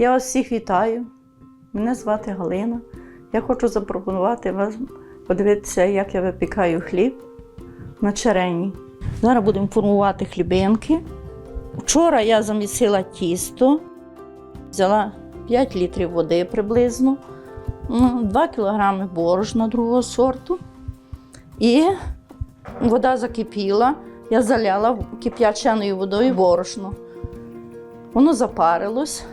Я вас всіх вітаю. Мене звати Галина. Я хочу запропонувати вам подивитися, як я випікаю хліб на черені. Зараз будемо формувати хлібинки. Вчора я замісила тісто, взяла 5 літрів води приблизно, 2 кілограми борошна другого сорту. І вода закипіла, я заляла кип'яченою водою борошно. Воно запарилось,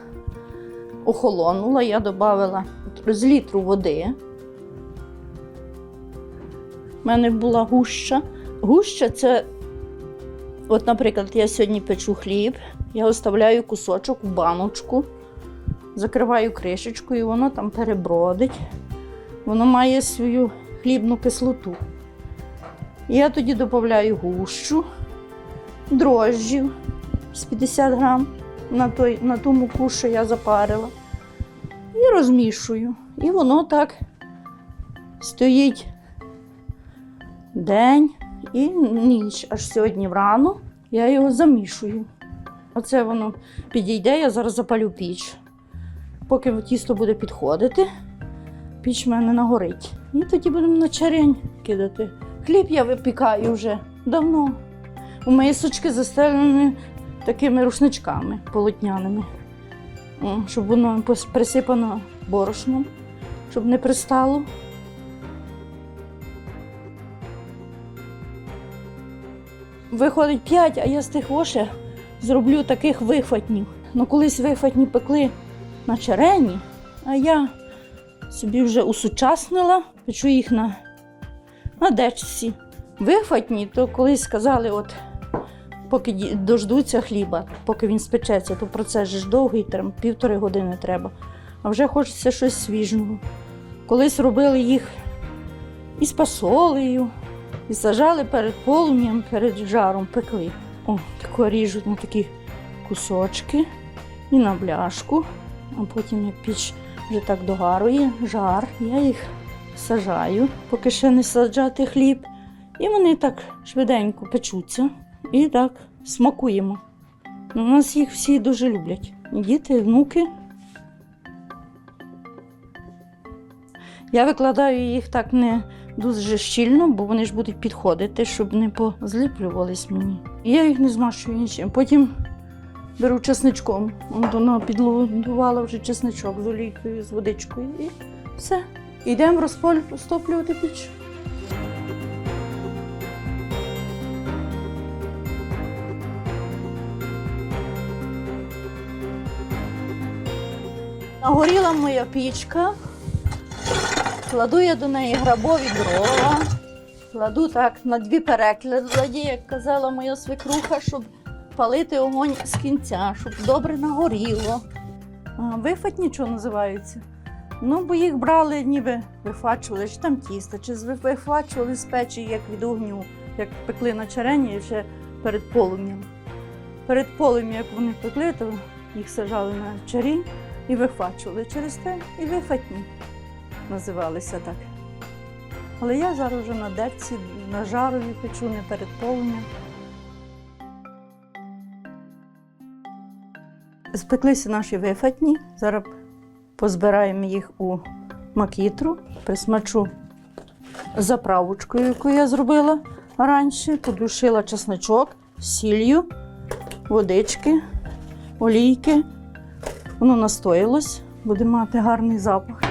охолонуло, я додала з літру води. У мене була гуща. Гуща це, от, наприклад, я сьогодні печу хліб, я оставляю кусочок в баночку, закриваю кришечкою, і воно там перебродить. Воно має свою хлібну кислоту. Я тоді додаю гущу, дрожжів з 50 грам на, той, на ту муку, що я запарила. І розмішую. І воно так стоїть день і ніч. Аж сьогодні врано я його замішую. Оце воно підійде, я зараз запалю піч. Поки тісто буде підходити, піч в мене нагорить. І тоді будемо на чарень кидати. Хліб я випікаю вже давно. У мисочки застелені такими рушничками полотняними, щоб воно присипано борошном, щоб не пристало. Виходить 5, а я з тих воше зроблю таких вихватнів. Ну, колись вихватні пекли на черені, а я собі вже усучаснила, печу їх на, на дечці. Вихватні, то колись сказали, от поки дождуться хліба, поки він спечеться, то процес ж довгий, там півтори години треба. А вже хочеться щось свіжого. Колись робили їх із пасолею, і сажали перед полум'ям, перед жаром пекли. О, тако ріжуть на такі кусочки і на бляшку, а потім як піч вже так догарує, жар, я їх сажаю, поки ще не саджати хліб. І вони так швиденько печуться і так смакуємо. У нас їх всі дуже люблять. Діти, внуки. Я викладаю їх так не дуже щільно, бо вони ж будуть підходити, щоб не позліплювались мені. Я їх не змащую нічим. Потім беру чесничком. Он Вона підлудувала вже чесничок з олійкою, з водичкою і все. Йдемо розтоплювати піч. Нагоріла моя пічка. Кладу я до неї грабові дрова. Кладу так на дві перекладі, як казала моя свекруха, щоб палити огонь з кінця, щоб добре нагоріло. Нічого називаються. Ну, бо їх брали, ніби вифачували, чи там тісто, чи вифачували з печі, як від огню, як пекли на черені ще перед полум'ям. Перед полум'ям, як вони пекли, то їх сажали на чарі і вифачували через те і вифатні називалися так. Але я зараз вже на дерці, на жарові печу, не перед полум'ям. Спеклися наші вифатні. Зараз позбираємо їх у макітру, присмачу заправочкою, яку я зробила раніше, подушила чесночок, сіллю, водички, олійки. Воно настоїлось, буде мати гарний запах.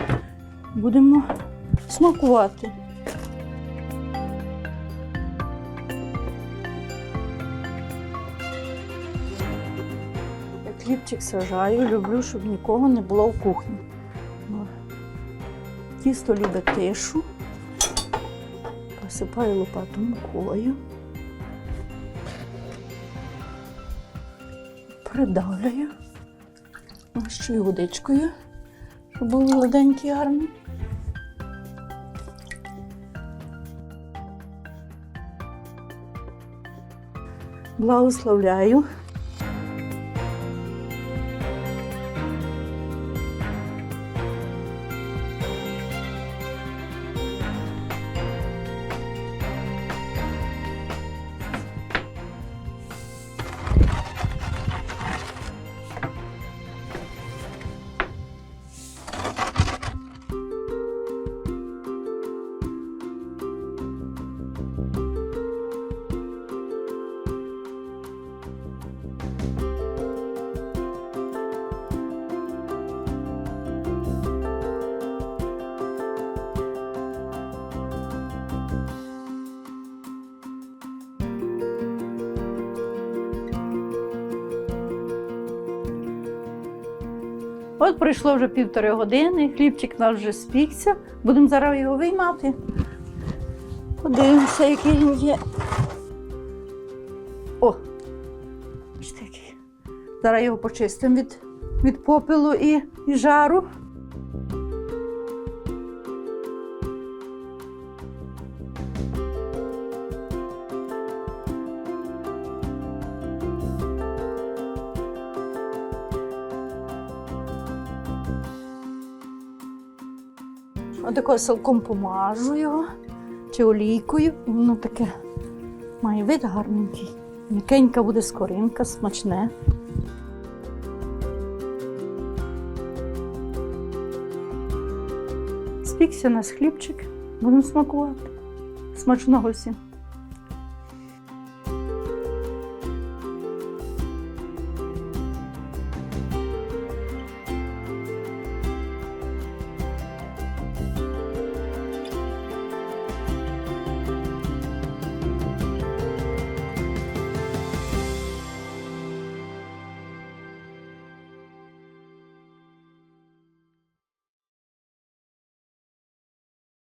Будемо смакувати. Я хлібчик сажаю, люблю, щоб нікого не було в кухні. Тісто любить тишу. Посипаю лопату мукою. Придавлюю. Мащую водичкою, щоб був гладенький гарний. Благословляю. От пройшло вже півтори години, хлібчик наш вже спікся. Будемо зараз його виймати. Подивимося, який він є. О! Бачите, який. Зараз його почистимо від, від попелу і, і жару. Отакою салком помажу його чи олійкою, і воно таке має вид гарненький. М'якенька буде скоринка, смачне. Спікся у нас хлібчик, будемо смакувати. Смачного всім.